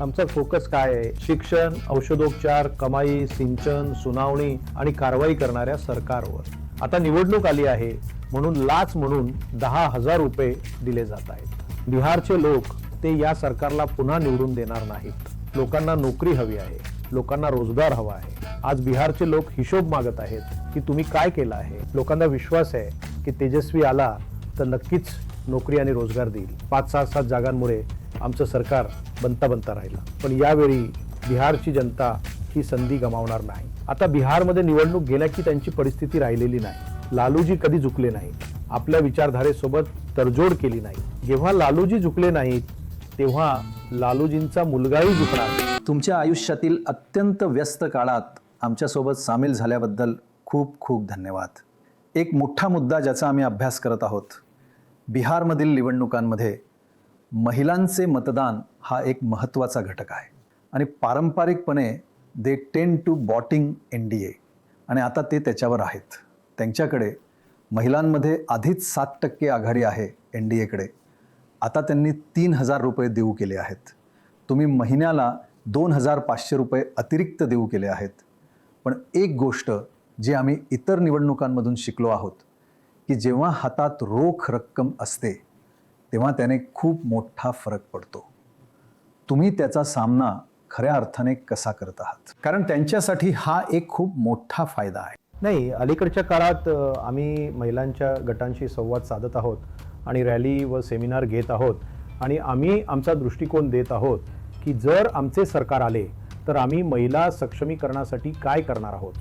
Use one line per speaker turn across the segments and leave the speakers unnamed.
आमचा फोकस काय आहे? शिक्षण औषधोपचार कमाई सिंचन सुनावणी आणि कारवाई करणाऱ्या सरकारवर. आता निवडणूक आली आहे म्हणून लाच म्हणून दहा हजार रुपये दिले जात आहेत. बिहारचे लोक ते या सरकारला पुन्हा निवडून देणार नाहीत. लोकांना नोकरी हवी आहे लोकांना रोजगार हवा आहे. आज बिहारचे लोक हिशोब मागत आहेत की तुम्ही काय केलं आहे? लोकांना विश्वास आहे की तेजस्वी आला तर नक्कीच नोकरी आणि रोजगार देईल. पाच सहा सात जागांमुळे आमचं सरकार बनता बनता राहिलं. पण यावेळी बिहारची जनता ही संधी गमावणार नाही. आता बिहारमध्ये निवडणूक गेल्याची त्यांची परिस्थिती राहिलेली नाही. लालूजी कधी झुकले नाही. आपल्या विचारधारेसोबत तडजोड केली नाही. जेव्हा लालूजी झुकले नाहीत तेव्हा लालूजींचा मुलगाही झुकणार
तुमच्या आयुष्यातील अत्यंत व्यस्त काळात आमच्यासोबत सामील झाल्याबद्दल खूप खूप धन्यवाद. एक मोठा मुद्दा ज्याचा आम्ही अभ्यास करत आहोत. बिहारमधील निवडणुकांमध्ये महिलांचे मतदान हा एक महत्त्वाचा घटक आहे. आणि पारंपरिकपणे they tend to voting N D A आणि आता ते त्याच्यावर आहेत. त्यांच्याकडे महिलांमध्ये आधीच सात टक्के आघाडी आहे एन डी एकडे आता त्यांनी तीन हजार रुपये देऊ केले आहेत. तुम्ही महिन्याला दोन हजार पाचशे रुपये अतिरिक्त देऊ केले आहेत. पण एक गोष्ट जी आम्ही इतर निवडणुकांमधून शिकलो आहोत की जेव्हा हातात रोख रक्कम असते तेव्हा त्याने खूप मोठा फरक पडतो. तुम्ही त्याचा सामना खऱ्या अर्थाने कसा करत आहात? कारण त्यांच्यासाठी हा एक खूप मोठा फायदा आहे.
नाही अलीकडच्या काळात आम्ही महिलांच्या गटांशी संवाद साधत आहोत आणि रॅली व सेमिनार घेत आहोत आणि आम्ही आमचा दृष्टिकोन देत आहोत की जर आमचे सरकार आले तर आम्ही महिला सक्षमीकरणासाठी काय करणार आहोत?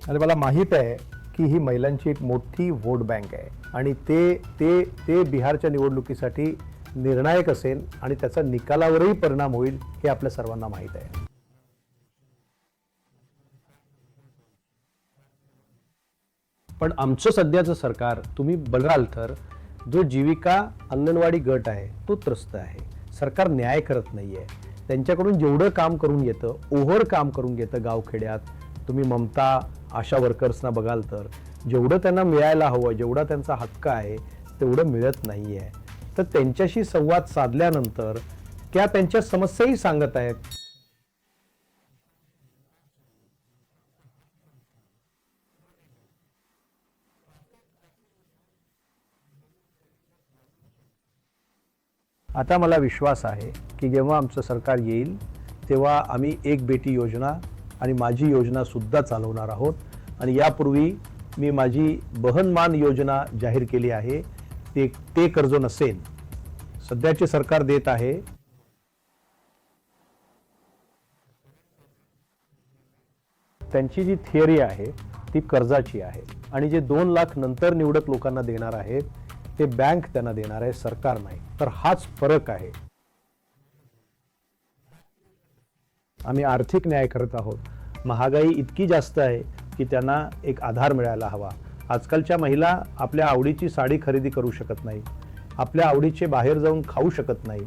अरे मला माहीत आहे की ही महिलांची एक मोठी वोट बँक आहे. आणि ते ते ते बिहारच्या निवडणुकीसाठी निर्णायक असेल आणि त्याचा निकालावरही परिणाम होईल हे आपल्या सर्वांना माहीत आहे. पण आमचं सध्याचं सरकार तुम्ही बघाल तर जो जीविका अंगणवाडी गट आहे तो त्रस्त आहे. सरकार न्याय करत नाही आहे त्यांच्याकडून जेवढं काम करून येतं ओव्हर काम करून घेतं गावखेड्यात तुम्ही ममता आशा वर्कर्सना बघाल तर जेवढं त्यांना मिळायला हवं जेवढा त्यांचा हक्क आहे तेवढं मिळत नाही आहे तर त्यांच्याशी संवाद साधल्यानंतर त्या त्यांच्या समस्याही सांगत आहेत. आता मला विश्वास आहे की जेव्हा आमचं सरकार येईल तेव्हा आम्ही एक बेटी योजना आणि माझी योजना सुद्धा चालवणार आहोत. आणि यापूर्वी मी माझी बहनमान योजना जाहीर केली आहे. ते ते कर्ज नसेल. सध्याचे सरकार देत आहे. त्यांची जी थिअरी आहे ती कर्जाची आहे. आणि जे दोन लाख नंतर निवडक लोकांना देणार आहेत ते बँक त्यांना देणार आहे सरकार नाही. तर हाच फरक आहे. आम्ही आर्थिक न्याय करत आहोत. महागाई इतकी जास्त आहे की त्यांना एक आधार मिळायला हवा. आजकालच्या महिला आपल्या आवडीची साडी खरेदी करू शकत नाही. आपल्या आवडीचे बाहेर जाऊन खाऊ शकत नाही.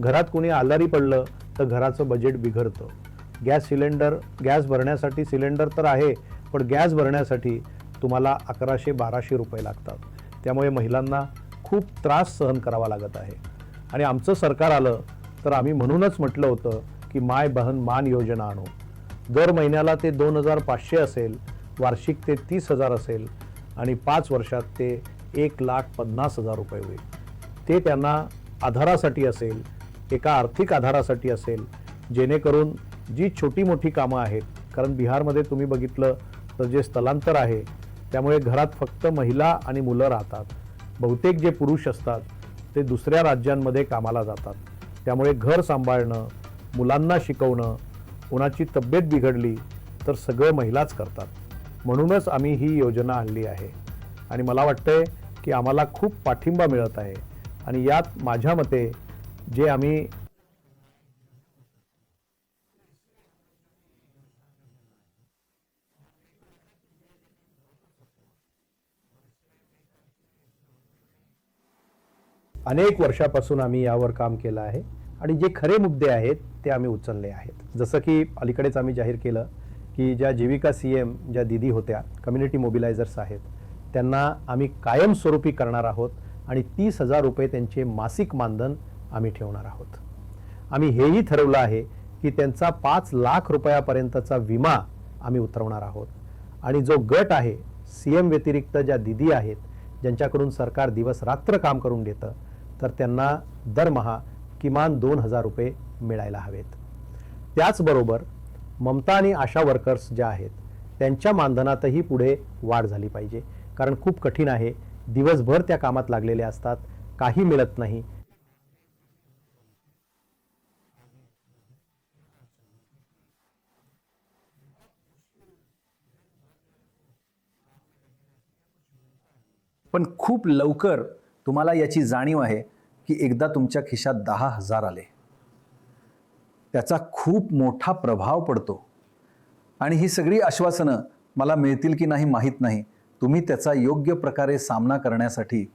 घरात कोणी आजारी पडलं तर घराचं बजेट बिघडतं. गॅस सिलेंडर गॅस भरण्यासाठी सिलेंडर तर आहे पण गॅस भरण्यासाठी तुम्हाला अकराशे बाराशे रुपये लागतात. त्यामुळे महिलांना खूप त्रास सहन करावा लागत आहे. आणि आमचं सरकार आलं तर आम्ही म्हणूनच म्हटलं होतं की माय बहन मान योजना आणू. दर महिन्याला ते दोन हजार पाचशे असेल वार्षिक ते तीस हजार असेल आणि पाच वर्षात ते एक लाख पन्नास हजार रुपये होईल. ते त्यांना आधारासाठी असेल एका आर्थिक आधारासाठी असेल जेणेकरून जी छोटी मोठी कामं आहेत कारण बिहारमध्ये तुम्ही बघितलं तर जे स्थलांतर आहे त्यामुळे घरात फक्त महिला आणि मुलं राहतात. बहुतेक जे पुरुष असतात ते दुसऱ्या राज्यांमध्ये कामाला जातात. त्यामुळे घर सांभाळणं मुलांना शिकवणं कोणाची तब्येत बिघडली तर सगळं महिलाच करतात. म्हणूनच आम्ही ही योजना आणली आहे. आणि मला वाटतंय की आम्हाला खूप पाठिंबा मिळत आहे. आणि यात माझ्या मते जे आम्ही अनेक वर्षापासून आम्ही यावर काम केलं आहे. आणि जे खरे मुद्दे आहेत ते आम्ही उचलले आहेत. जसं की अलीकडेच आम्ही जाहीर केलं की ज्या जीविका सी एम ज्या दिदी होत्या कम्युनिटी मोबिलायझर्स आहेत त्यांना आम्ही कायमस्वरूपी करणार आहोत आणि तीस हजार रुपये त्यांचे मासिक मानधन आम्ही ठेवणार आहोत. आम्ही हेही ठरवलं आहे की त्यांचा पाच लाख रुपयापर्यंतचा विमा आम्ही उतरवणार आहोत. आणि जो गट आहे सी एम व्यतिरिक्त ज्या दिदी आहेत ज्यांच्याकडून सरकार दिवस रात्र काम करून देतं तर त्यांना दरमहा किमान दोन हजार रुपये मिळायला हवेत. त्याचबरोबर ममता आणि आशा वर्कर्स ज्या आहेत त्यांच्या मानधनातही पुढे वाढ झाली पाहिजे. कारण खूप कठीण आहे. दिवसभर त्या कामात लागलेल्या असतात. काही मिळत नाही.
पण खूप लवकर तुम्हाला याची जाणीव आहे. की एकदा तुमच्या खिशात दहा हजार आले. त्याचा खूप मोठा प्रभाव पडतो. आणि ही सगळी आश्वासनं मला मिळतील की नाही माहीत नाही. तुम्ही त्याचा योग्य प्रकारे सामना करण्यासाठी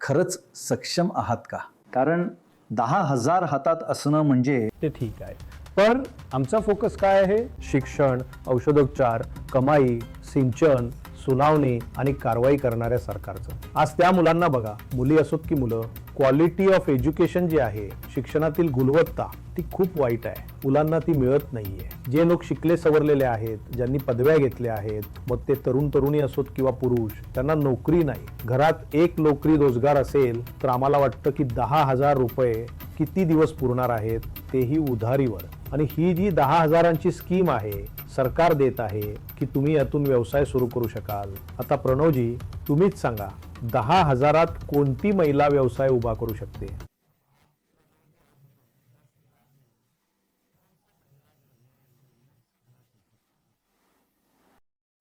खरंच सक्षम आहात का? कारण दहा हजार हातात असणं म्हणजे
ते ठीक आहे. पण आमचा फोकस काय आहे? शिक्षण औषधोपचार कमाई सिंचन सुनावणी आणि कारवाई करणाऱ्या सरकारचं. आज त्या मुलांना बघा मुली असोत की मुलं क्वालिटी ऑफ एज्युकेशन जी आहे शिक्षणातील गुणवत्ता ती खूप वाईट आहे. मुलांना ती मिळत नाहीये. जे लोक शिकले सवरलेले आहेत ज्यांनी पदव्या घेतल्या आहेत मग ते तरुण तरुणी असोत किंवा पुरुष त्यांना नोकरी नाही. घरात एक नोकरी रोजगार असेल तर आम्हाला वाटतं की दहा हजार रुपये किती दिवस पुरणार आहेत तेही उधारीवर. आणि ही जी दहा हजारांची स्कीम आहे सरकार देत आहे की तुम्ही यातून व्यवसाय सुरू करू शकाल. आता प्रणवजी तुम्हीच सांगा दहा हजारात कोणती महिला व्यवसाय उभा करू शकते?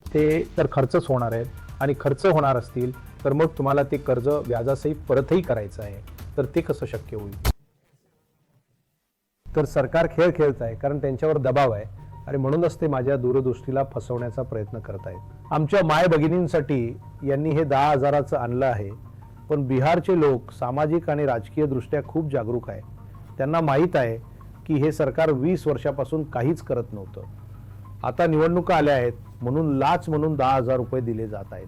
ते तर खर्चच होणार आहेत आणि खर्च होणार असतील तर मग तुम्हाला ते कर्ज व्याजासहित परतही करायचं आहे. तर ते कसं शक्य होईल? तर सरकार खेळ खेळत आहे कारण त्यांच्यावर दबाव आहे. आणि म्हणूनच ते माझ्या दूरदृष्टीला फसवण्याचा प्रयत्न करत आहेत. आमच्या माय भगिनींसाठी यांनी हे दहा हजाराचं आणलं आहे. पण बिहारचे लोक सामाजिक आणि राजकीय दृष्ट्या खूप जागरूक आहे. त्यांना माहीत आहे की हे सरकार वीस वर्षापासून काहीच करत नव्हतं. आता निवडणुका आल्या आहेत म्हणून लाच म्हणून दहा हजार रुपये दिले जात आहेत.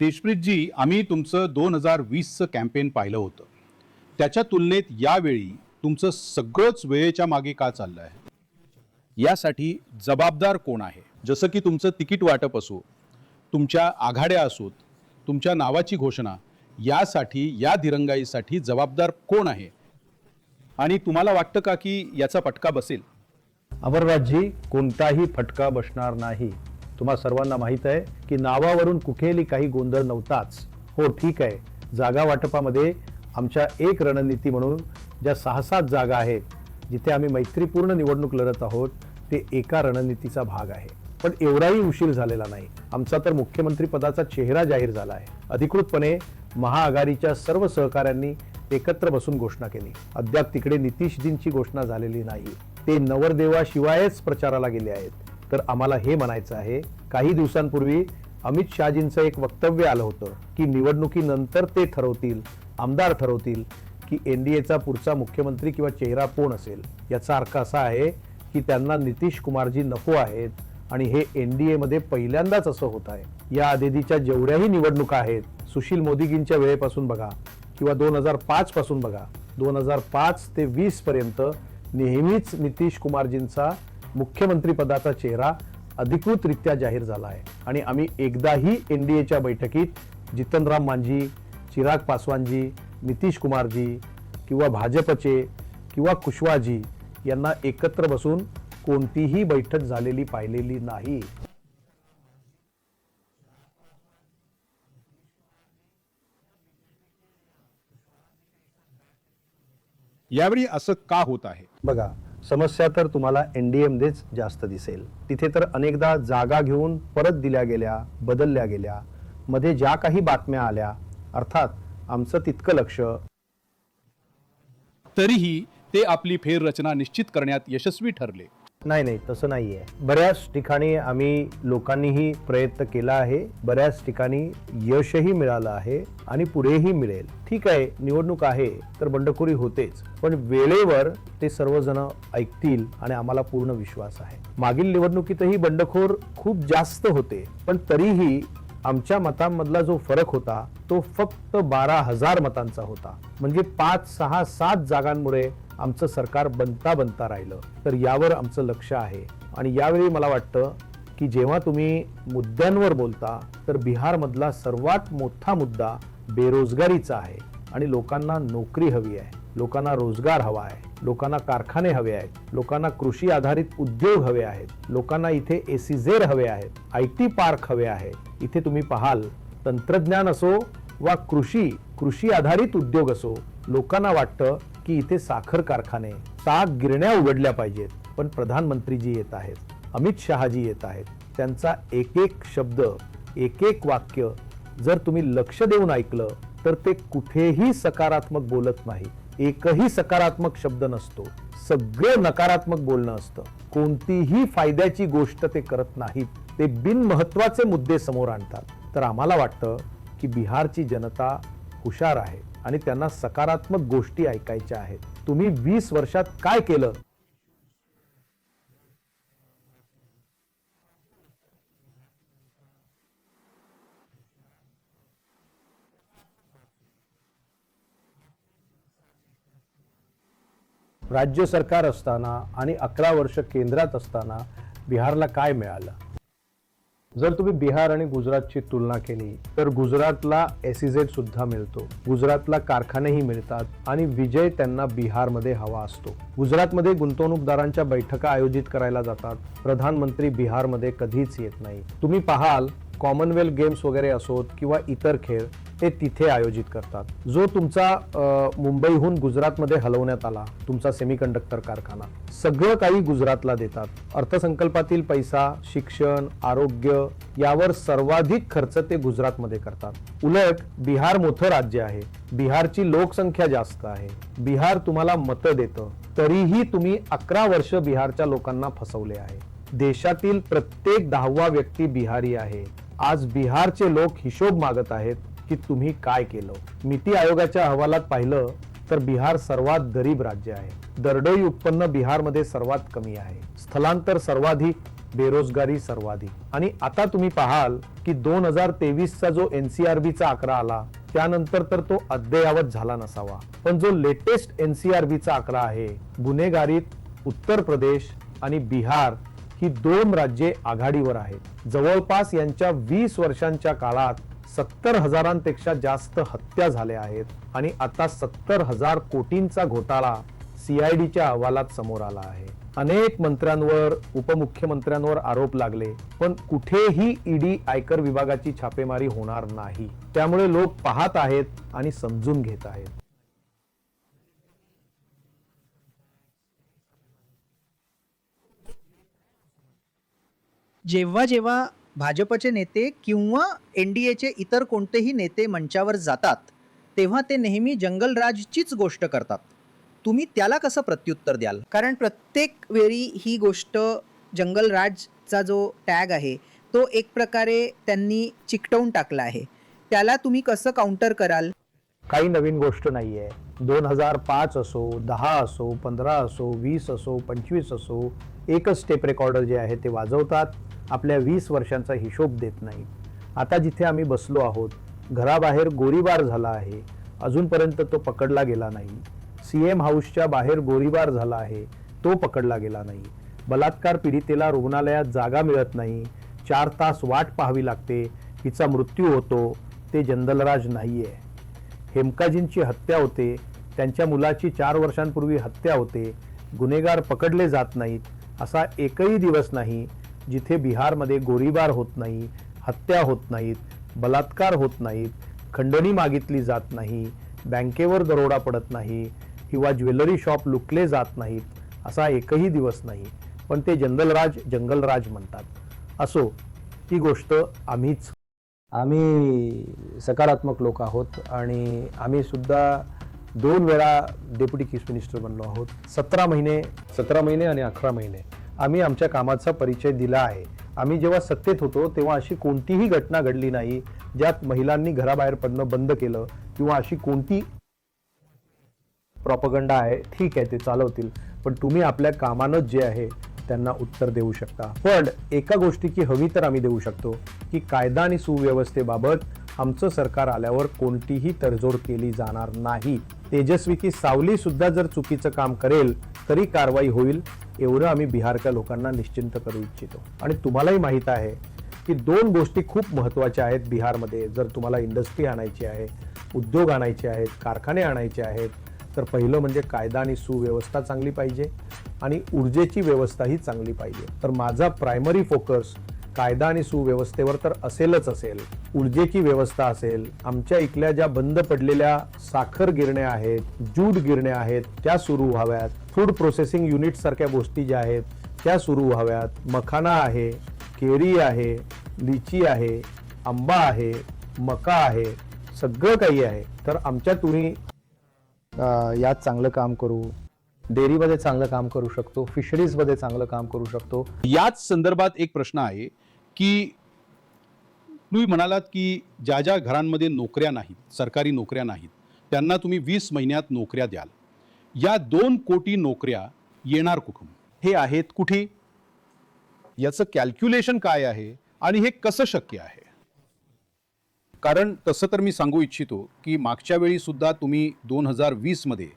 देशप्रीतजी आम्ही तुमचं दोन हजार वीसचं कॅम्पेन पाहिलं होतं. त्याच्या तुलनेत यावेळी तुमचं सगळंच वेळेच्या मागे का चाललं आहे? यासाठी जबाबदार कोण आहे? जसं की तुमचं तिकीट वाटप असो तुमच्या आघाड्या असोत तुमच्या नावाची घोषणा यासाठी या दिरंगाईसाठी जबाबदार कोण आहे? आणि तुम्हाला वाटतं का की याचा फटका बसेल?
अमरनाथजी कोणताही फटका बसणार नाही. तुम्हा सर्वांना माहीत आहे की नावावरून कुठेही काही गोंधळ नव्हताच. हो ठीक आहे. जागा वाटपामध्ये आमच्या एक रणनीती म्हणून ज्या सहा सात जागा आहेत जिथे आम्ही मैत्रीपूर्ण निवडणूक लढत आहोत ते एका रणनीतीचा भाग आहे. पण एवढाही उशीर झालेला नाही. आमचा तर मुख्यमंत्रीपदाचा चेहरा जाहीर झाला आहे. अधिकृतपणे महाआघाडीच्या सर्व सहकाऱ्यांनी एकत्र बसून घोषणा केली. अद्याप तिकडे नितीशजींची घोषणा झालेली नाही. ते नवरदेवाशिवायच प्रचाराला गेले आहेत. तर आम्हाला हे म्हणायचं आहे काही दिवसांपूर्वी अमित शहाजींचं एक वक्तव्य आलं होतं की निवडणुकीनंतर ते ठरवतील आमदार ठरवतील की एन डी एचा पुढचा मुख्यमंत्री किंवा चेहरा कोण असेल? याचा अर्थ असा आहे की त्यांना नितीश कुमारजी नको आहेत आणि हे एन डी एमध्ये पहिल्यांदाच असं होत आहे. या आधीच्या जेवढ्याही निवडणुका आहेत सुशील मोदीजींच्या वेळेपासून बघा किंवा दोन हजार पाचपासून बघा दोन हजार पाच ते वीसपर्यंत नेहमीच नितीश कुमारजींचा मुख्यमंत्री पदाचा चेहरा अधिकृतरित्या जाहीर झाला आहे. आणि आम्ही एकदाही एनडीएच्या बैठकीत जितनराम मांझी चिराग पासवानजी नितीश कुमारजी किंवा भाजपचे किंवा कुशवाजी यांना एकत्र बसून कोणतीही बैठक झालेली पाहिलेली नाही.
यावेळी असं का होत आहे?
बघा समस्या तर तुम्हाला एन डी एमध्येच जास्त दिसेल. तिथे तर अनेकदा जागा घेऊन परत दिल्या गेल्या बदलल्या गेल्या. मध्ये ज्या काही बातम्या आल्या अर्थात आमचं तितकं लक्ष.
तरीही ते आपली फेररचना निश्चित करण्यात यशस्वी ठरले.
नाही नाही तसं नाही आहे बऱ्याच ठिकाणी आम्ही लोकांनीही प्रयत्न केला आहे. बऱ्याच ठिकाणी यशही मिळालं आहे आणि पुढेही मिळेल. ठीक आहे निवडणूक आहे तर बंडखोरी होतेच. पण वेळेवर ते सर्वजण ऐकतील आणि आम्हाला पूर्ण विश्वास आहे. मागील निवडणुकीतही बंडखोर खूप जास्त होते. पण तरीही आमच्या मतांमधला जो फरक होता तो फक्त बारा हजार मतांचा होता. म्हणजे पाच सहा सात जागांमुळे आमचं सरकार बनता बनता राहिलं तर यावर आमचं लक्ष आहे. आणि यावेळी मला वाटतं की जेव्हा तुम्ही मुद्द्यांवर बोलता तर बिहारमधला सर्वात मोठा मुद्दा बेरोजगारीचा आहे आणि लोकांना नोकरी हवी आहे लोकांना रोजगार हवा आहे लोकांना कारखाने हवे आहेत लोकांना कृषी आधारित उद्योग हवे आहेत लोकांना इथे एसीझेड हवे आहेत आय टी पार्क हवे आहे इथे तुम्ही पाहाल तंत्रज्ञान असो वा कृषी कृषी आधारित उद्योग असो लोकांना वाटतं की इथे साखर कारखाने ताक गिरण्या उघडल्या पाहिजेत पण प्रधानमंत्रीजी येत आहेत अमित शहाजी येत आहेत. त्यांचा एक एक शब्द एक एक वाक्य जर तुम्ही लक्ष देऊन ऐकलं तर ते कुठेही सकारात्मक बोलत नाही. एकही सकारात्मक शब्द नसतो. सगळं नकारात्मक बोलणं असतं. कोणतीही फायद्याची गोष्ट ते करत नाहीत. ते बिनमहत्वाचे मुद्दे समोर आणतात. तर आम्हाला वाटतं की बिहारची जनता हुशार आहे. आणि त्यांना सकारात्मक गोष्टी ऐकायच्या आहेत. तुम्ही वीस वर्षात काय केलं? राज्य सरकार असताना आणि अकरा वर्ष केंद्रात असताना बिहारला काय मिळालं? जर तुम्ही बिहार आणि गुजरातची तुलना केली तर गुजरातला एसीझेड सुद्धा मिळतो. गुजरातला कारखानेही मिळतात आणि विजय त्यांना बिहारमध्ये हवा असतो. गुजरातमध्ये गुंतवणूकदारांच्या बैठका आयोजित करायला जातात. प्रधानमंत्री बिहारमध्ये कधीच येत नाही. तुम्ही पाहाल कॉमनवेल्थ गेम्स वगैरे असोत किंवा इतर खेळ ते तिथे आयोजित करतात. जो तुमचा मुंबईहून गुजरातमध्ये हलवण्यात आला तुमचा सेमीकंडक्टर कारखाना सगळं काही गुजरातला देतात. अर्थसंकल्पातील पैसा शिक्षण आरोग्य यावर सर्वाधिक खर्च ते गुजरातमध्ये करतात. उलट बिहार मोठं राज्य आहे. बिहारची लोकसंख्या जास्त आहे. बिहार तुम्हाला मतं देतं. तरीही तुम्ही अकरा वर्ष बिहारच्या लोकांना फसवले आहे. देशातील प्रत्येक दहावा व्यक्ती बिहारी आहे. आज बिहारचे लोक हिशोब मागत आहेत की तुम्ही काय केलं. नीती आयोगाच्या अहवालात पाहिलं तर बिहार सर्वात गरीब राज्य आहे. दरडोई उत्पन्न बिहारमध्ये सर्वात कमी आहे. स्थलांतर सर्वाधिक बेरोजगारी सर्वाधिक. आणि आता तुम्ही पाहाल की दोन हजार तेवीसचा जो एनसीआरबीचा आकडा आला त्यानंतर तर तो अद्ययावत झाला नसावा. पण जो लेटेस्ट एनसीआरबीचा आकडा आहे गुन्हेगारीत उत्तर प्रदेश आणि बिहार ही दोन राज्ये आघाडीवर आहेत. जवळपास यांच्या वीस वर्षांच्या काळात सत्तर हजारांपेक्षा जास्त हत्या झाल्या आहेत आणि आता सत्तर हजार कोटींचा घोटाळा सीआयडीच्या अहवालात समोर आला आहे. अनेक मंत्र्यांवर उपमुख्यमंत्र्यांवर आरोप लागले पण कुठेही ईडी आयकर विभागाची छापेमारी होणार नाही. त्यामुळे लोक पाहत आहेत आणि समजून घेत आहेत.
जेव्हा जेव्हा भाजपचे नेते किंवा एन डी एचे इतर कोणतेही नेते मंचावर जातात तेव्हा ते नेहमी जंगलराजचीच गोष्ट करतात. तुम्ही त्याला कसं प्रत्युत्तर द्याल? कारण प्रत्येक वेळी ही गोष्ट जंगलराजचा जो टॅग आहे तो एक प्रकारे त्यांनी चिकटवून टाकला आहे. त्याला तुम्ही कसं काउंटर कराल?
काही नवीन गोष्ट नाही आहे दोन हजार पाच असो दहा असो पंधरा असो वीस असो पंचवीस असो एकच स्टेप रेकॉर्डर जे आहे ते वाजवतात. आपल्या वीस वर्षांचा हिशोब देत नाही. आता जिथे आम्ही बसलो आहोत घराबाहेर गोळीबार झाला आहे. अजूनपर्यंत तो पकडला गेला नाही. सी एम हाऊसच्या बाहेर गोळीबार झाला आहे. तो पकडला गेला नाही. बलात्कार पीडितेला रुग्णालयात जागा मिळत नाही. चार तास वाट पाहावी लागते. तिचा मृत्यू होतो. ते जंदलराज नाही आहे हेमकाजींची हत्या होते त्यांच्या मुलाची चार वर्षांपूर्वी हत्या होते गुन्हेगार पकडले जात नाहीत असा एकही दिवस नाही जिथे बिहारमध्ये गोळीबार होत नाही हत्या होत नाहीत बलात्कार होत नाहीत खंडणी मागितली जात नाही बँकेवर दरोडा पडत नाही किंवा ज्वेलरी शॉप लुटले जात नाहीत असा एकही दिवस नाही. पण ते जंगलराज जंगलराज म्हणतात. असो ती गोष्ट आम्हीच आम्ही सकारात्मक लोक आहोत आणि आम्ही सुद्धा दोन वेळा डेप्युटी चीफ मिनिस्टर बनलो आहोत. सतरा महिने सतरा महिने आणि अकरा महिने आम्ही आमच्या कामाचा परिचय दिला आहे. आम्ही जेव्हा सत्तेत होतो तेव्हा अशी कोणतीही घटना घडली नाही ज्यात महिलांनी घराबाहेर पडणं बंद केलं किंवा अशी कोणती प्रॉपगंडा आहे ठीक आहे ते चालवतील. पण तुम्ही आपल्या कामानंच जे आहे त्यांना उत्तर देऊ शकता. पण एका गोष्टी की हवी तर आम्ही देऊ शकतो की कायदा आणि सुव्यवस्थेबाबत आमचं सरकार आल्यावर कोणतीही तडजोड केली जाणार नाही. तेजस्वी की सावली सुद्धा जर चुकीचं काम करेल तरी कारवाई होईल एवढं आम्ही बिहारच्या लोकांना निश्चिंत करू इच्छितो. आणि तुम्हालाही माहीत आहे की दोन गोष्टी खूप महत्त्वाच्या आहेत बिहारमध्ये. जर तुम्हाला इंडस्ट्री आणायची आहे उद्योग आणायचे आहेत कारखाने आणायचे आहेत तर पहिलं म्हणजे कायदा आणि सुव्यवस्था चांगली पाहिजे आणि ऊर्जेची व्यवस्थाही चांगली पाहिजे. तर माझा प्रायमरी फोकस कायदा आणि सुव्यवस्थेवर तर असेलच असेल. ऊर्जेची व्यवस्था असेल आमच्या इथल्या ज्या बंद पडलेल्या साखर गिरण्या आहेत जूट गिरण्या आहेत त्या सुरू व्हाव्यात. फूड प्रोसेसिंग युनिट सारख्या गोष्टी ज्या आहेत त्या सुरू व्हाव्यात. मखाना आहे केरी आहे लिची आहे आंबा आहे मका आहे सगळं काही आहे. तर आमच्या तुम्ही यात चांगलं काम करू. डेअरीमध्ये चांगलं काम करू शकतो. फिशरीजमध्ये चांगलं काम करू शकतो.
याच संदर्भात एक प्रश्न आहे की तुम्ही म्हणालात की ज्या ज्या घरांमध्ये नोकऱ्या नाहीत सरकारी नोकऱ्या नाहीत त्यांना तुम्ही वीस महिन्यात नोकऱ्या द्याल. या दोन कोटी नोकऱ्या येणार कुठून? हे आहेत कुठे? याचं कॅल्क्युलेशन काय आहे? आणि हे कसं शक्य आहे? कारण तसं तर मी सांगू इच्छितो की मागच्या वेळी सुद्धा तुम्ही दोन हजार वीसमध्ये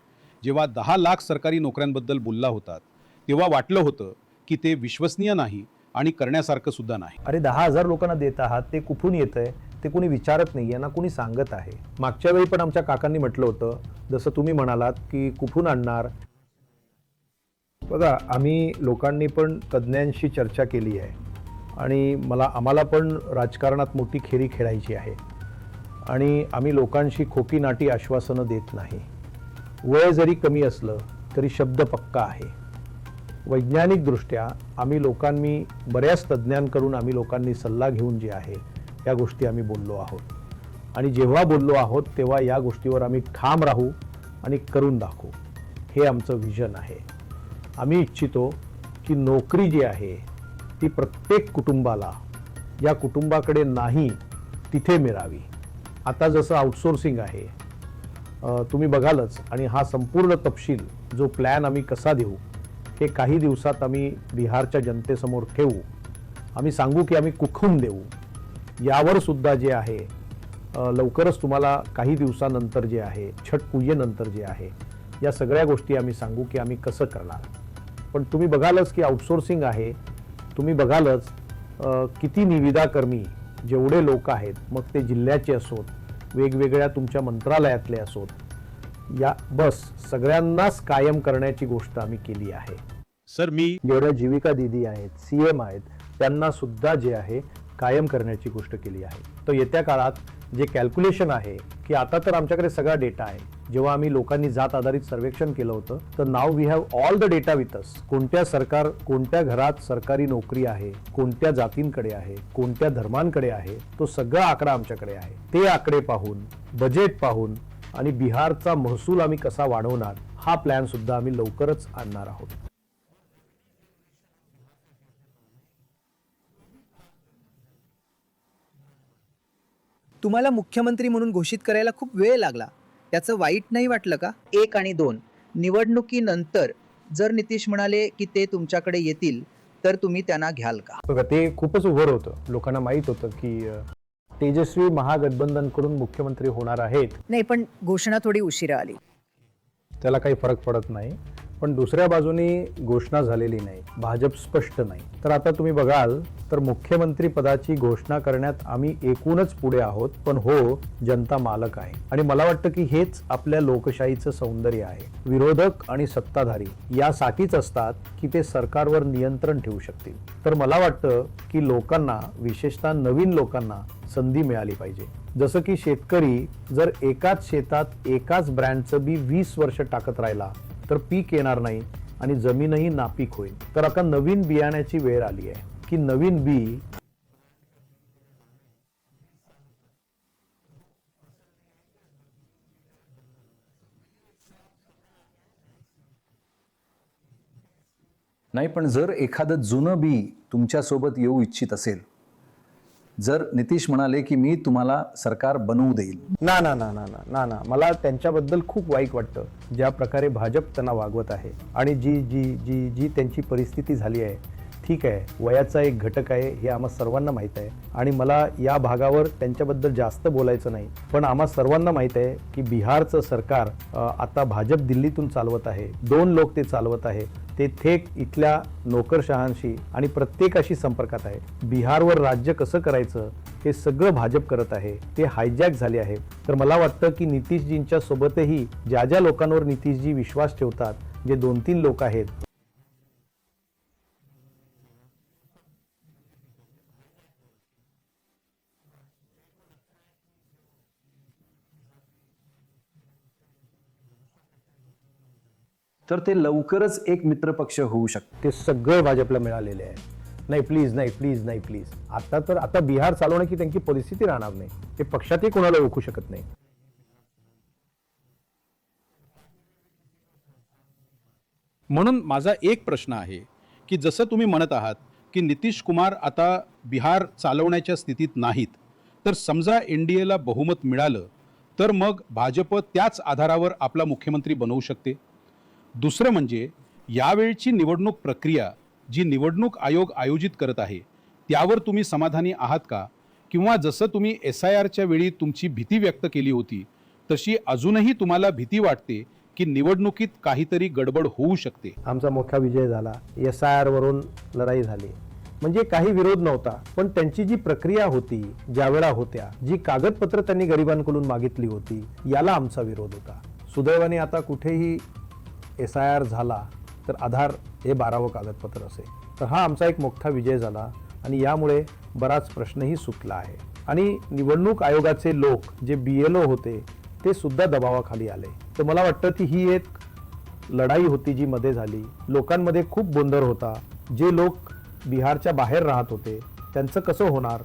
जेव्हा दहा लाख सरकारी नोकऱ्यांबद्दल बोलला होतात तेव्हा वाटलं होतं की ते विश्वसनीय नाही आणि करण्यासारखं सुद्धा नाही.
अरे दहा हजार लोकांना देत आहात ते कुठून येत आहे ते कोणी विचारत नाही यांना कोणी सांगत आहे. मागच्या वेळी पण आमच्या काकांनी म्हटलं होतं जसं तुम्ही म्हणालात की कुठून आणणार? बघा आम्ही लोकांनी पण तज्ज्ञांशी चर्चा केली आहे. आणि मला आम्हाला पण राजकारणात मोठी खेळी खेळायची आहे. आणि आम्ही लोकांशी खोकी नाटी आश्वासनं देत नाही. वय जरी कमी असलं तरी शब्द पक्का आहे. वैज्ञानिकदृष्ट्या आम्ही लोकांनी बऱ्याच तज्ज्ञांकडून आम्ही लोकांनी सल्ला घेऊन जे आहे या गोष्टी आम्ही बोललो आहोत. आणि जेव्हा बोललो आहोत तेव्हा या गोष्टीवर आम्ही ठाम राहू आणि करून दाखवू. हे आमचं व्हिजन आहे. आम्ही इच्छितो की नोकरी जी आहे ती प्रत्येक कुटुंबाला या कुटुंबाकडे नाही तिथे मिळावी. आता जसं आउटसोर्सिंग आहे तुम्ही बघालच आणि हा संपूर्ण तपशील जो प्लॅन आम्ही कसा देऊ हे काही दिवसात आम्ही बिहारच्या जनतेसमोर ठेवू. आम्ही सांगू की आम्ही कुखून देऊ. यावर सुद्धा जे आहे लवकरच तुम्हाला काही दिवसानंतर जे आहे छट पूजेनंतर जे आहे या सगळ्या गोष्टी आम्ही सांगू की आम्ही कसं करणार. पण तुम्ही बघालच की आउटसोर्सिंग आहे तुम्ही बघालच किती निविदाकर्मी जेवढे लोक आहेत मग ते जिल्ह्याचे असोत वेगवेगळ्या तुमच्या मंत्रालयातले असोत या बस सगळ्यांनाच कायम करण्याची गोष्ट आम्ही केली आहे.
सर मी
जेवढ्या जीविका दिदी आहेत सी एम आहेत त्यांना सुद्धा जे आहे कायम करण्याची गोष्ट केली आहे. तर येत्या काळात जे कॅल्क्युलेशन आहे की आता तर आमच्याकडे सगळा डेटा आहे. जेव्हा आम्ही लोकांनी जात आधारित सर्वेक्षण केलं होतं तर नाव we have all the data with us कोणत्या सरकार कोणत्या घरात सरकारी नोकरी आहे कोणत्या जातींकडे आहे कोणत्या धर्मांकडे आहे तो सगळा आकडा आमच्याकडे आहे. ते आकडे पाहून बजेट पाहून आणि बिहारचा महसूल आम्ही कसा वाढवणार हा प्लॅन सुद्धा आम्ही लवकरच आणणार आहोत.
तुम्हाला मुख्यमंत्री म्हणून घोषित करायला खूप वेळ लागला. त्याचं वाईट नाही वाटलं का? एक आणि दोन. निवडणुकीनंतर जर नितीश म्हणाले की ते तुमच्याकडे येतील तर तुम्ही त्यांना घ्याल का?
बघा ते खूपच उभर होतं. लोकांना माहीत होतं की अ, तेजस्वी महागठबंधनकडून मुख्यमंत्री होणार आहेत.
नाही पण घोषणा थोडी उशिरा आली.
त्याला काही फरक पडत नाही. पण दुसऱ्या बाजूनी घोषणा झालेली नाही. भाजप स्पष्ट नाही. तर आता तुम्ही बघाल तर मुख्यमंत्री पदाची घोषणा करण्यात आम्ही एकूणच पुढे आहोत पण हो जनता मालक आहे. आणि मला वाटतं की हेच आपल्या लोकशाहीचं सौंदर्य आहे. विरोधक आणि सत्ताधारी यासाठीच असतात की ते सरकारवर नियंत्रण ठेवू शकतील. तर मला वाटतं की लोकांना विशेषतः नवीन लोकांना संधी मिळाली पाहिजे. जसं की शेतकरी जर एकाच शेतात एकाच ब्रँडचं बी वीस वर्ष टाकत राहिला तर पीक येणार नाही आणि जमीनही नापीक होईल. तर आता नवीन बियाण्याची वेळ आली आहे की नवीन बी
नाही पण जर एखादं जुनं बी तुमच्यासोबत येऊ इच्छित असेल जर नितीश म्हणाले की मी तुम्हाला सरकार बनवू देईल.
ना ना ना ना ना ना ना. मला त्यांच्याबद्दल खूप वाईट वाटतं. ज्या प्रकारे भाजप त्यांना वागवत आहे आणि जी जी जी जी त्यांची परिस्थिती झाली आहे ठीक आहे वयाचा एक घटक आहे हे आम्हा सर्वांना माहीत आहे. आणि मला या भागावर त्यांच्याबद्दल जास्त बोलायचं नाही. पण आम्हा सर्वांना माहीत आहे की बिहारचं सरकार आता भाजप दिल्लीतून चालवत आहे. दोन लोक ते चालवत आहे. ते थेट इथल्या नोकरशहांशी आणि प्रत्येकाशी संपर्कात आहे. बिहारवर राज्य कसं करायचं हे सगळं भाजप करत आहे. ते हायजॅक झाले आहे. तर मला वाटतं की नितीशजींच्या सोबतही ज्या ज्या लोकांवर नितीशजी विश्वास ठेवतात जे दोन तीन लोक आहेत
तर ते लवकरच एक मित्रपक्ष होऊ शकते.
ते सगळं भाजपला मिळालेले आहे. नाही प्लीज नाही प्लीज नाही प्लीज आता तर आता बिहार चालवण्याची त्यांची परिस्थिती राहणार नाही. ते पक्षातही कोणाला ओळखू शकत नाही.
म्हणून माझा एक प्रश्न आहे की जसं तुम्ही म्हणत आहात की नितीश कुमार आता बिहार चालवण्याच्या स्थितीत नाहीत तर समजा एन डी एला बहुमत मिळालं तर मग भाजप त्याच आधारावर आपला मुख्यमंत्री बनवू शकते? दुसरं म्हणजे यावेळची निवडणूक प्रक्रिया जी निवडणूक आयोग आयोजित करत आहे त्यावर तुम्ही समाधानी आहात का? किंवा जसं तुम्ही एस आय आरच्या वेळी तुमची भीती व्यक्त केली होती तशी अजूनही तुम्हाला भीती वाटते की निवडणुकीत काहीतरी गडबड होऊ शकते?
आमचा मोठा विजय झाला. एस आय आरवरून लढाई झाली. म्हणजे काही विरोध नव्हता पण त्यांची जी प्रक्रिया होती ज्या वेळा होत्या जी कागदपत्र त्यांनी गरिबांकडून मागितली होती याला आमचा विरोध होता. सुदैवाने आता कुठेही एस आय आर झाला तर आधार हे बारावं कागदपत्र असेल. तर हा आमचा एक मोठा विजय झाला आणि यामुळे बराच प्रश्नही सुटला आहे. आणि निवडणूक आयोगाचे लोक जे बी एल ओ होते ते सुद्धा दबावाखाली आले. तर मला वाटतं की ही एक लढाई होती जी मध्ये झाली. लोकांमध्ये खूप गोंधळ होता. जे लोक बिहारच्या बाहेर राहत होते त्यांचं कसं होणार?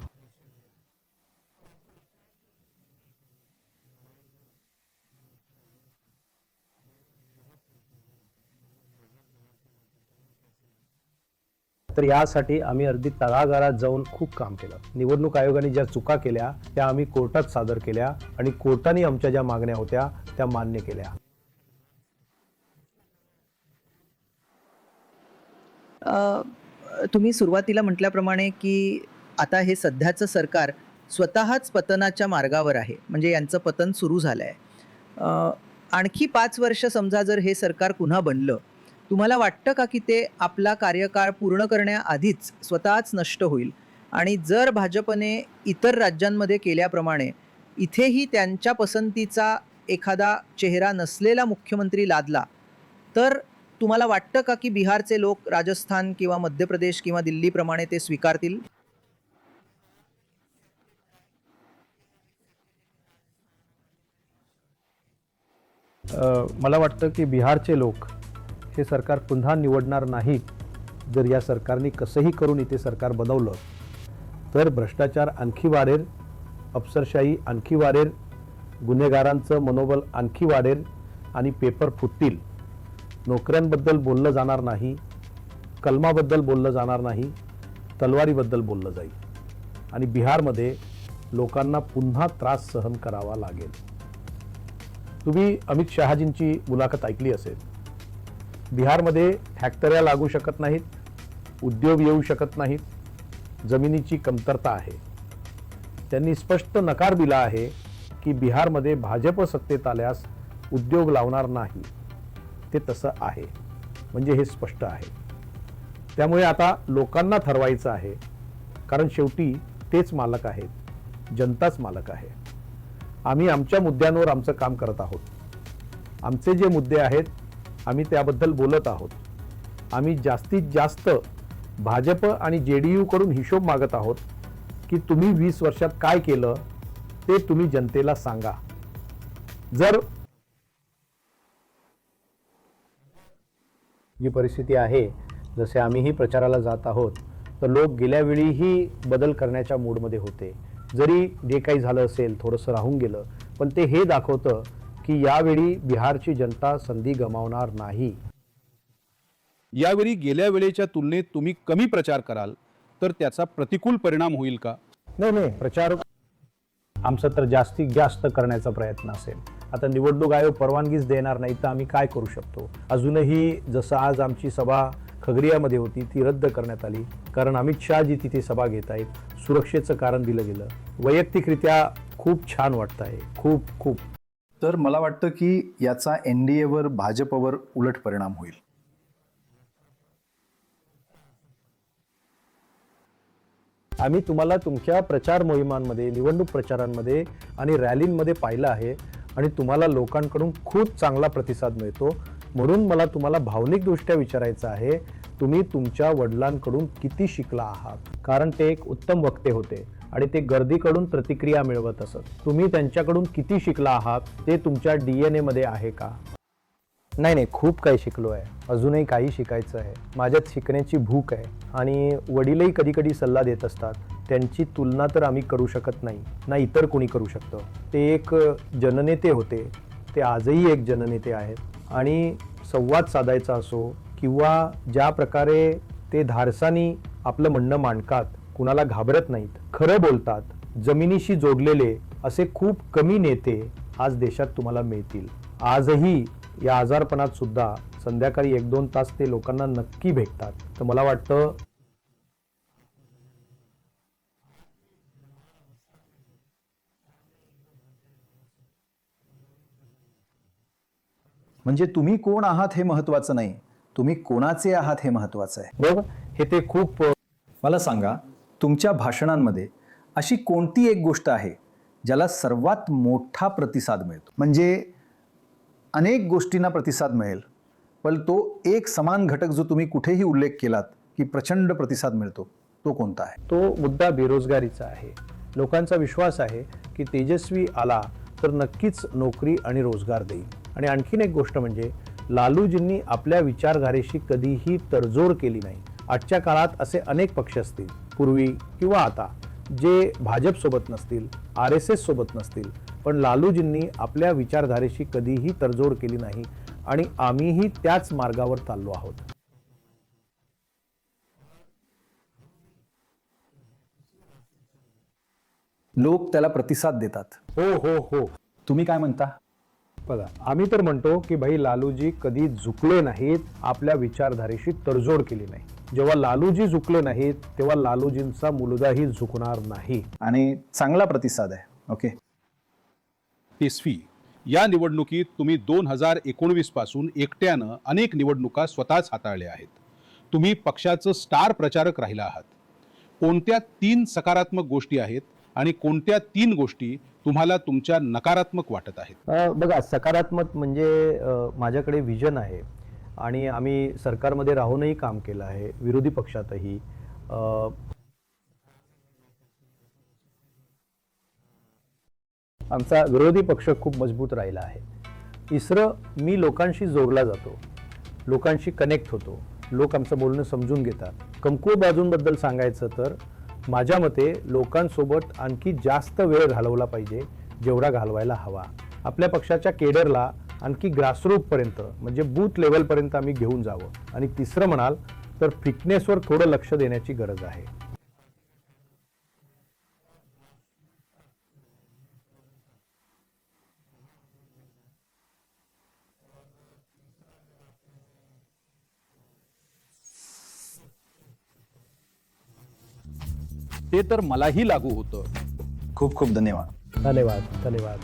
तर यासाठी आम्ही अगदी तळागाळात जाऊन खूप काम केलं. निवडणूक आयोगाने ज्या चुका केल्या त्या आम्ही कोर्टात सादर केल्या आणि कोर्टाने आमच्या ज्या मागण्या होत्या त्या मान्य केल्या.
तुम्ही सुरुवातीला म्हटल्याप्रमाणे की आता हे सध्याचं सरकार स्वतःच पतनाच्या मार्गावर आहे. म्हणजे यांचं पतन सुरू झालं आहे आणखी पाच वर्ष समजा जर हे सरकार पुन्हा बनलं तुम्हाला वाटतं का की ते आपला कार्यकाळ पूर्ण करण्याआधीच स्वतःच नष्ट होईल? आणि जर भाजपने इतर राज्यांमध्ये केल्याप्रमाणे इथेही त्यांच्या पसंतीचा एखादा चेहरा नसलेला मुख्यमंत्री लादला तर तुम्हाला वाटतं का की बिहारचे लोक राजस्थान किंवा मध्य प्रदेश किंवा दिल्लीप्रमाणे ते स्वीकारतील?
मला वाटतं की बिहारचे लोक हे सरकार पुन्हा निवडणार नाहीत जर या सरकारने कसंही करून इथे सरकार बनवलं तर भ्रष्टाचार आणखी वाढेल अफसरशाही आणखी वाढेल गुन्हेगारांचं मनोबल आणखी वाढेल आणि पेपर फुटतील. नोकऱ्यांबद्दल बोललं जाणार नाही कलमाबद्दल बोललं जाणार नाही तलवारीबद्दल बोललं जाईल. आणि बिहारमध्ये लोकांना पुन्हा त्रास सहन करावा लागेल. तुम्ही अमित शहाजींची मुलाखत ऐकली असेल. बिहारमध्ये फॅक्टऱ्या लागू शकत नाहीत उद्योग येऊ शकत नाहीत जमिनीची कमतरता आहे. त्यांनी स्पष्ट नकार दिला आहे की बिहारमध्ये भाजप सत्तेत आल्यास उद्योग लावणार नाही. ते तसं आहे. म्हणजे हे स्पष्ट आहे. त्यामुळे आता लोकांना ठरवायचं आहे. कारण शेवटी तेच मालक आहेत. जनताच मालक आहे. आम्ही आमच्या मुद्द्यांवर आमचं काम करत आहोत. आमचे जे मुद्दे आहेत आम्ही त्याबद्दल बोलत आहोत. आम्ही जास्तीत जास्त भाजप आणि जे डी यूकडून हिशोब मागत आहोत की तुम्ही वीस वर्षात काय केलं ते तुम्ही जनतेला सांगा. जर जी परिस्थिती आहे जसे आम्हीही प्रचाराला जात आहोत तर लोक गेल्या वेळीही बदल करण्याच्या मूडमध्ये होते. जरी जे काही झालं असेल थोडंसं राहून गेलं पण ते हे दाखवतं की यावेळी बिहारची जनता संधी गमावणार नाही.
यावेळी गेल्या वेळेच्या तुलनेत तुम्ही कमी प्रचार कराल तर त्याचा प्रतिकूल परिणाम होईल का?
नाही नाही प्रचार आमचा तर जास्तीत जास्त करण्याचा प्रयत्न असेल. आता निवडणूक आयोग परवानगीच देणार नाही तर आम्ही काय करू शकतो? अजूनही जसं आज आमची सभा खगरियामध्ये होती ती रद्द करण्यात आली. कारण अमित शहाजी तिथे सभा घेत आहेत. सुरक्षेचं कारण दिलं गेलं. वैयक्तिकरित्या खूप छान वाटत आहे खूप खूप.
तर मला वाटतं की याचा एन डी एवर भाजपवर उलट परिणाम होईल.
आम्ही तुम्हाला तुमच्या प्रचार मोहिमांमध्ये निवडणूक प्रचारांमध्ये आणि रॅलींमध्ये पाहिलं आहे आणि तुम्हाला लोकांकडून खूप चांगला प्रतिसाद मिळतो. म्हणून मला तुम्हाला भावनिकदृष्ट्या विचारायचं आहे तुम्ही तुमच्या वडिलांकडून किती शिकला आहात? कारण ते एक उत्तम वक्ते होते. आणि ते गर्दीकडून प्रतिक्रिया मिळवत असत. तुम्ही त्यांच्याकडून किती शिकला आहात? ते तुमच्या डी एन एमध्ये आहे का? नाही नाही खूप काही शिकलो आहे. अजूनही काही शिकायचं आहे. माझ्यात शिकण्याची भूक आहे. आणि वडीलही कधी कधी सल्ला देत असतात. त्यांची तुलना तर आम्ही करू शकत नाही. ना इतर कोणी करू शकतं. ते एक जननेते होते. ते आजही एक जननेते आहेत. आणि संवाद साधायचा असो किंवा ज्या प्रकारे ते धारसानी आपलं म्हणणं मांडतात कुणाला घाबरत नाहीत. खरं बोलतात जमिनीशी जोडलेले असे खूप कमी नेते आज देशात तुम्हाला मिळतील. आजही या आजारपणात सुद्धा संध्याकाळी एक दोन तास ते लोकांना नक्की भेटतात. तर मला वाटतं
म्हणजे तुम्ही कोण आहात हे महत्वाचं नाही. तुम्ही कोणाचे आहात हे महत्वाचं आहे.
बरोबर? हे ते खूप
मला सांगा तुमच्या भाषणांमध्ये अशी कोणती एक गोष्ट आहे ज्याला सर्वात मोठा प्रतिसाद मिळतो? म्हणजे अनेक गोष्टींना प्रतिसाद मिळेल पण तो एक समान घटक जो तुम्ही कुठेही उल्लेख केलात की प्रचंड प्रतिसाद मिळतो तो कोणता आहे?
तो मुद्दा बेरोजगारीचा आहे. लोकांचा विश्वास आहे की तेजस्वी आला तर नक्कीच नोकरी आणि रोजगार देईल. आणि आणखीन एक गोष्ट म्हणजे लालूजींनी आपल्या विचारधारेशी कधीही तडजोड केली नाही. आजच्या काळात असे अनेक पक्ष असतील. पूर्वी किंवा आता जे भाजपसोबत नसतील आर एस एस सोबत नसतील पण लालूजींनी आपल्या विचारधारेशी कधीही तडजोड केली नाही आणि आम्हीही त्याच मार्गावर चाललो आहोत.
लोक त्याला प्रतिसाद देतात.
हो हो हो.
तुम्ही काय म्हणता?
बघा आम्ही तर म्हणतो की भाई लालूजी कधी झुकले नाहीत आपल्या विचारधारेशी तडजोड केली नाही. जेव्हा लालूजी झुकले नाहीत तेव्हा लालूजींचा मुलगाही झुकणार नाही.
आणि चांगला प्रतिसाद आहे. ओके
तेसफी या निवडणुकीत तुम्ही दोन हजार एकोणवीसपासून एकट्यानं अनेक निवडणुका स्वतःच हाताळल्या आहेत. तुम्ही पक्षाचं स्टार प्रचारक राहिला आहात. कोणत्या तीन सकारात्मक गोष्टी आहेत? आणि कोणत्या तीन गोष्टी तुम्हाला तुमच्या नकारात्मक वाटत आहेत?
बघा सकारात्मक म्हणजे माझ्याकडे विजन आहे आणि आम्ही सरकारमध्ये राहूनही काम केलं आहे विरोधी पक्षातही. आमचा विरोधी पक्ष खूप मजबूत राहिला आहे. तिसरं मी लोकांशी जोडला जातो लोकांशी कनेक्ट होतो. लोक आमचं बोलणं समजून घेतात. कमकुवत बाजूंबद्दल सांगायचं तर माझ्या मते लोकांसोबत आणखी जास्त वेळ घालवला पाहिजे जेवढा घालवायला हवा. आपल्या पक्षाच्या केडरला आणखी ग्रासरूटपर्यंत म्हणजे बूथ लेवलपर्यंत आम्ही घेऊन जावं. आणि तिसरं म्हणाल तर फिटनेसवर थोडं लक्ष देण्याची गरज आहे.
ते तर मलाही लागू होतं.
खूप खूप धन्यवाद.
धन्यवाद धन्यवाद.